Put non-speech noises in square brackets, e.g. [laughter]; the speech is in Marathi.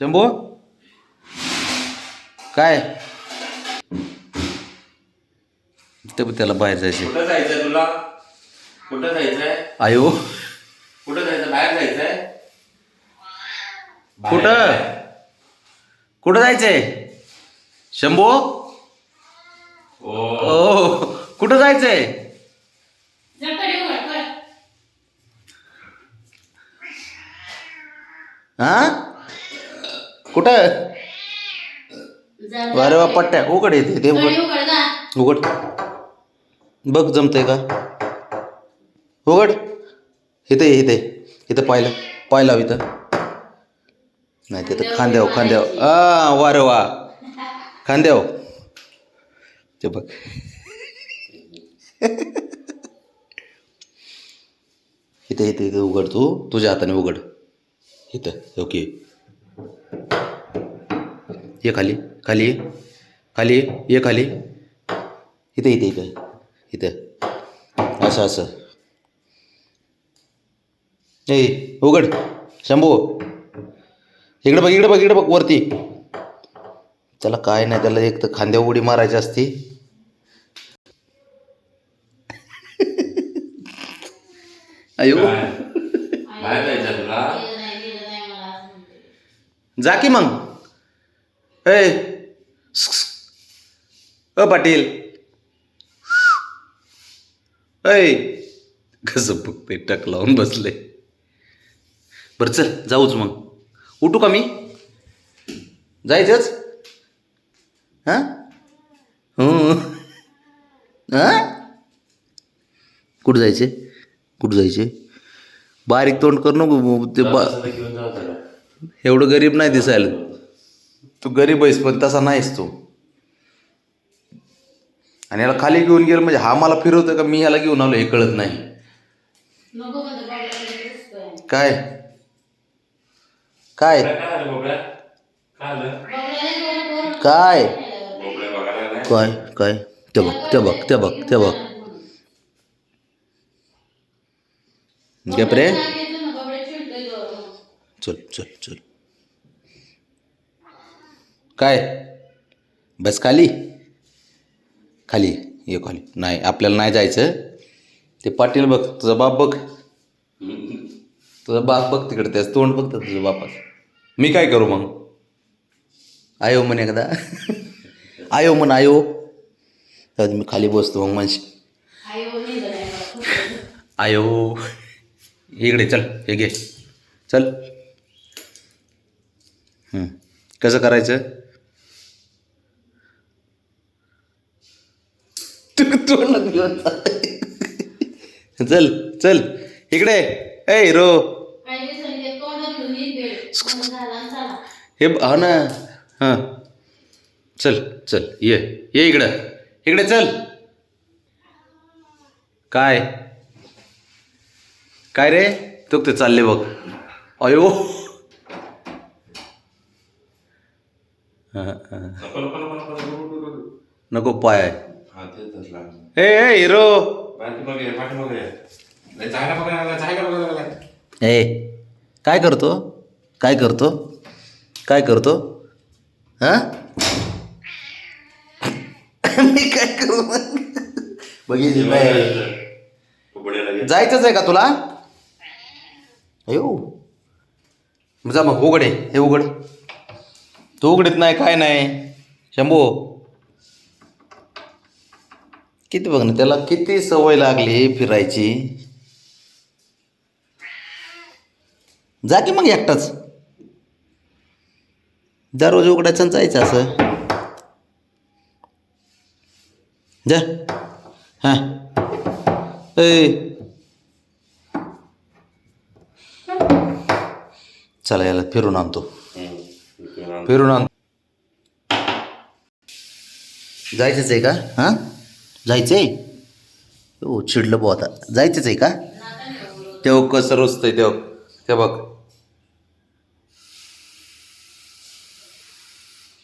शंभू? काय? ते पण त्याला बाहेर जायचे कुठं जायचंय तुला? कुठं जायचंय? आयो. कुठं जायचं बाहेर जायचंय? बाहेर कुठं? जायचंय? कुठं जायचंय? शंभू? ओ. ओ कुठं जायचंय? हा? कुठं? अरे वा पट्ट्या. उघड येते ते उघड. उघड बघ जमतंय का? उघड. इथे इथे. इथं पाहिलं. पाहिलं इथं. नाही तिथं खांद्याव खांद्याव आ वा रे वा. खांद्याव ते बघ. इथे इथे इथे उघड तू. तुझ्या हाताने उघड. इथं ओके. ये खाली खाली ये. खाली ये. खाली. इथे इथे इथे इथं. असं असं. ए उघड. शंभू. इकडे बघ इकडे बघ इकडे बघ वरती. त्याला काय नाही त्याला एक तर खांद्या उडी मारायची असती. अयो जा की मग. ए अ पाटील ऐ कसं बघते टक लावून बसले. बरं चल जाऊच मग. उठू का मी? जायचंच? हां? हो. हां? कुठं जायचे? कुठं जायचे? बारीक तोंड करू नको ते बा एवढं गरीब नाही दिसायला. तू गरीब आहेस पण तसा नाहीस तू आणि याला खाली घेऊन गेलं म्हणजे हा मला फिरवतोय का मी ह्याला घेऊन आलो हे कळत नाही काय काय काय काय काय ते बघ ते बघ ते बघ ते बघ गपरे चल चल चल काय? बस खाली? खाली. ये खाली. नाही आपल्याला नाही जायचं. ते पाटील बघ तुझा बाप बघ. तुझा बाप बघ तिकडे त्याच तोंड बघ तुझं बापास मी काय करू मग? आयो म्हण एकदा. आयो म्हण आयो. तर मी खाली बसतो मग म्हणशी आयो. इकडे चल हे घे. चल. कसं करायचं तू [laughs] चल चल. इकडे. ए हिरो हे हा ना. हां. चल चल. ये ये इकडं. इकडे चल. काय? काय रे? तू ते चालले बघ. अयो. हा, हा. नको पाय. हा तेच ए ए हिरो! पाठीमागे ये, पाठीमागे ये. नाही, जायला बघायला लागला जायला बघायला लागला. ए काय करतो? काय करतो? काय करतो? हा? मी काय करू? मग? बघितली घे. जायचंच आहे का तुला? अयो. जा मग उघडे हे उघड. तू उघडत नाही काय नाही. शंभू. किती बघ ना त्याला किती सवय लागली फिरायची? जा की मग एकटाच. दररोज उघडायचं जायचं असं. जा. हां. ए. चला याला फिरून आणतो. फिरून आण. जायचंच आहे का? हां? जायचं आहे हो चिडलं बुवा आता. जायचंच आहे का? तेव्हा कसं रोजतंय तेव्हा. ते बघ.